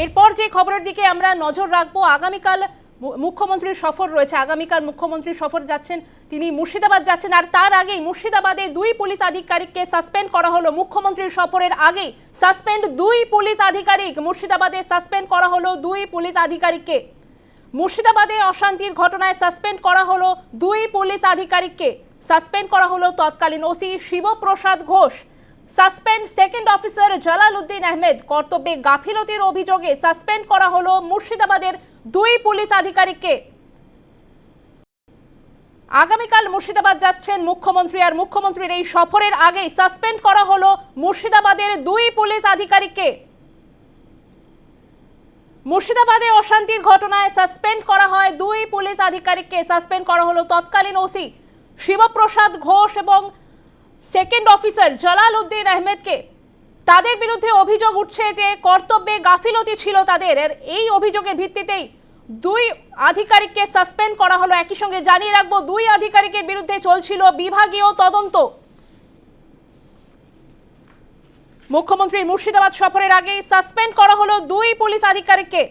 এরপর যে খবরের দিকে আমরা নজর রাখব, আগামীকাল মুখ্যমন্ত্রীর সফর রয়েছে। আগামীকাল মুখ্যমন্ত্রী সফর যাচ্ছেন, তিনি মুর্শিদাবাদ যাচ্ছেন। আর তার আগেই মুর্শিদাবাদে দুই পুলিশ আধিকারিককে সাসপেন্ড করা হলো। মুখ্যমন্ত্রীর সফরের আগেই সাসপেন্ড দুই পুলিশ আধিকারিক মুর্শিদাবাদে সাসপেন্ড করা হলো দুই পুলিশ আধিকারিককে। মুর্শিদাবাদে অশান্তির ঘটনায় সাসপেন্ড করা হলো দুই পুলিশ আধিকারিককে। সাসপেন্ড করা হলো তৎকালীন OC Shibprasad Ghosh. Suspend second officer Jalal Uddin Ahmed কর্তব্যে গাফিলতির অভিযোগে সাসপেন্ড করা হলো মুর্শিদাবাদের দুই পুলিশ আধিকারিককে। আগামীকাল মুর্শিদাবাদ যাচ্ছেন মুখ্যমন্ত্রী, আর মুখ্যমন্ত্রীর এই সফরের আগেই সাসপেন্ড করা হলো মুর্শিদাবাদের দুই পুলিশ আধিকারিককে। মুর্শিদাবাদে অশান্তির ঘটনায় সাসপেন্ড করা হয় দুই পুলিশ আধিকারিককে। সাসপেন্ড করা হলো তৎকালীন ওসি শিবপ্রসাদ ঘোষ এবং সেকেন্ড অফিসার জালাল উদ্দিন আহমেদকে। তাদের বিরুদ্ধে অভিযোগ উঠছে যে কর্তব্যে গাফিলতি ছিল তাদের। এই অভিযোগের ভিত্তিতেই দুই আধিকারিককে সাসপেন্ড করা হলো। একই সঙ্গে জানিয়ে রাখব, দুই আধিকারিকের বিরুদ্ধে চলছিল বিভাগীয় তদন্ত। মুখ্যমন্ত্রী মুর্শিদাবাদ সফরের আগেই সাসপেন্ড করা হলো দুই পুলিশ আধিকারিককে।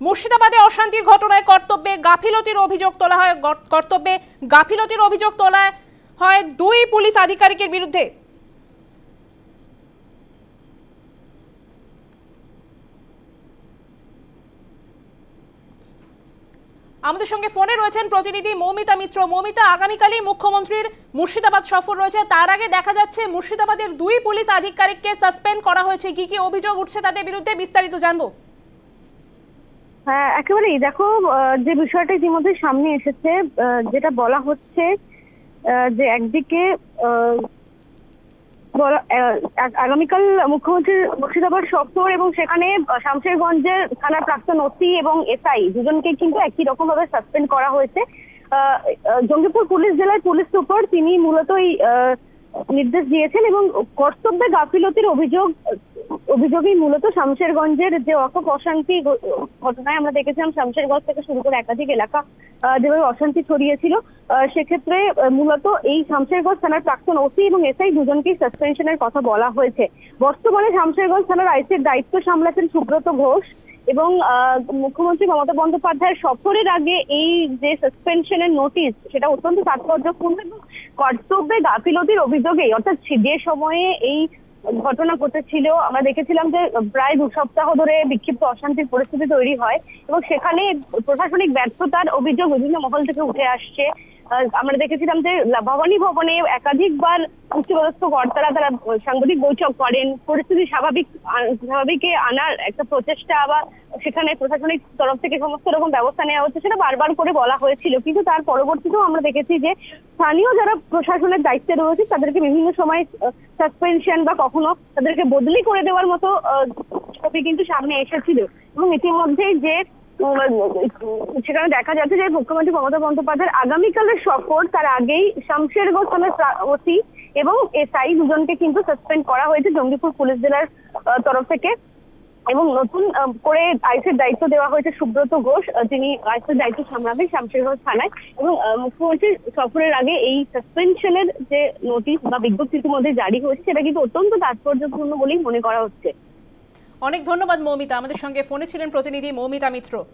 মুর্শিদাবাদে অশান্তির ঘটনায় কর্তব্যে গাফিলতির অভিযোগ তোলা হয়। কর্তব্যে গাফিলতির অভিযোগ তোলা হয় দুই পুলিশ আধিকারিকের বিরুদ্ধে? আমাদের সঙ্গে ফোনে রয়েছেন প্রতিনিধি মৌমিতা মিত্র। মৌমিতা, আগামীকালই মুখ্যমন্ত্রীর মুর্শিদাবাদ সফর রয়েছে। তার আগে দেখা যাচ্ছে মুর্শিদাবাদের দুই পুলিশ আধিকারিককে সাসপেন্ড করা হয়েছে। কি কি অভিযোগ উঠছে তাদের বিরুদ্ধে বিস্তারিত জানব। হ্যাঁ একেবারেই। দেখো যে বিষয়টা ইতিমধ্যে সামনে এসেছে যেটা বলা হচ্ছে যে একদিকে আগামীকাল মুখ্যমন্ত্রীর মুর্শিদাবাদ সফর এবং সেখানে শামশেরগঞ্জের থানার প্রাক্তন ওসি এবং এসআই দুজনকে কিন্তু একই রকম ভাবে সাসপেন্ড করা হয়েছে। জঙ্গিপুর পুলিশ জেলার পুলিশ সুপার তিনি মূলত এই নির্দেশ দিয়েছেন এবং কর্তব্যে গাফিলতির অভিযোগ অভিযোগই মূলত শামশেরগঞ্জের যে অকপ অশান্তি ঘটনায় আমরা দেখেছিলাম, শামশেরগঞ্জ থেকে শুরু করে একাধিক এলাকা যেভাবে অশান্তি ছড়িয়েছিল সেক্ষেত্রে মূলত এই শামশেরগঞ্জ থানার প্রাক্তন ওসি এবং এসআই দুজনকেই সাসপেনশনের কথা বলা হয়েছে। বর্তমানে শামশেরগঞ্জ থানার আইসির দায়িত্ব সামলাচ্ছেন সুব্রত ঘোষ এবং মুখ্যমন্ত্রী মমতা বন্দ্যোপাধ্যায়ের সফরের আগে এই যে সাসপেনশনের নোটিশ, সেটা অত্যন্ত তাৎপর্যপূর্ণ এবং কর্তব্যে গাফিলতির অভিযোগেই, অর্থাৎ যে সময়ে এই ঘটনা ঘটেছিল। আমরা দেখেছিলাম যে, প্রায় দু সপ্তাহ ধরে বিক্ষিপ্ত অশান্তির পরিস্থিতি তৈরি হয় এবং সেখানে প্রশাসনিক ব্যর্থতার অভিযোগ বিভিন্ন মহল থেকে উঠে আসছে। আমরা দেখেছিলাম যে ভবানী ভবনে একাধিকবার উচ্চপদস্থ কর্তারা তারা সাংবাদিক বৈঠক করেন। পরিস্থিতি স্বাভাবিক স্বাভাবিকে আনার একটা প্রচেষ্টা বা সেখানে প্রশাসনিক তরফ থেকে সমস্ত রকম ব্যবস্থা নেওয়া হচ্ছে, সেটা বারবার করে বলা হয়েছিল। কিন্তু তার পরবর্তীতেও আমরা দেখেছি যে স্থানীয় যারা প্রশাসনের দায়িত্বে রয়েছে, তাদেরকে বিভিন্ন সময় সাসপেনশন বা কখনো তাদেরকে বদলি করে দেওয়ার মতো ছবি কিন্তু সামনে এসেছিল। এবং ইতিমধ্যে যে সেখানে দেখা যাচ্ছে যে মুখ্যমন্ত্রী মমতা বন্দ্যোপাধ্যায়ের আগামীকালের সফর তার আগেই শামশেরগঞ্জ থানার ওসি এবং এসআই দুজনকে কিন্তু সাসপেন্ড করা হয়েছে জঙ্গিপুর পুলিশ জেলার তরফ থেকে। এবং নতুন করে আইসের দায়িত্ব দেওয়া হয়েছে সুব্রত ঘোষ যিনি আইসের দায়িত্ব সামলাবেন শামশেরগঞ্জ থানায়। এবং মুখ্যমন্ত্রীর সফরের আগে এই সাসপেনশনের যে নোটিশ বা বিজ্ঞপ্তি ইতিমধ্যে জারি হয়েছে, সেটা কিন্তু অত্যন্ত তাৎপর্যপূর্ণ বলেই মনে করা হচ্ছে। অনেক ধন্যবাদ মৌমিতা। আমাদের সঙ্গে ফোনে ছিলেন প্রতিনিধি মৌমিতা মিত্র।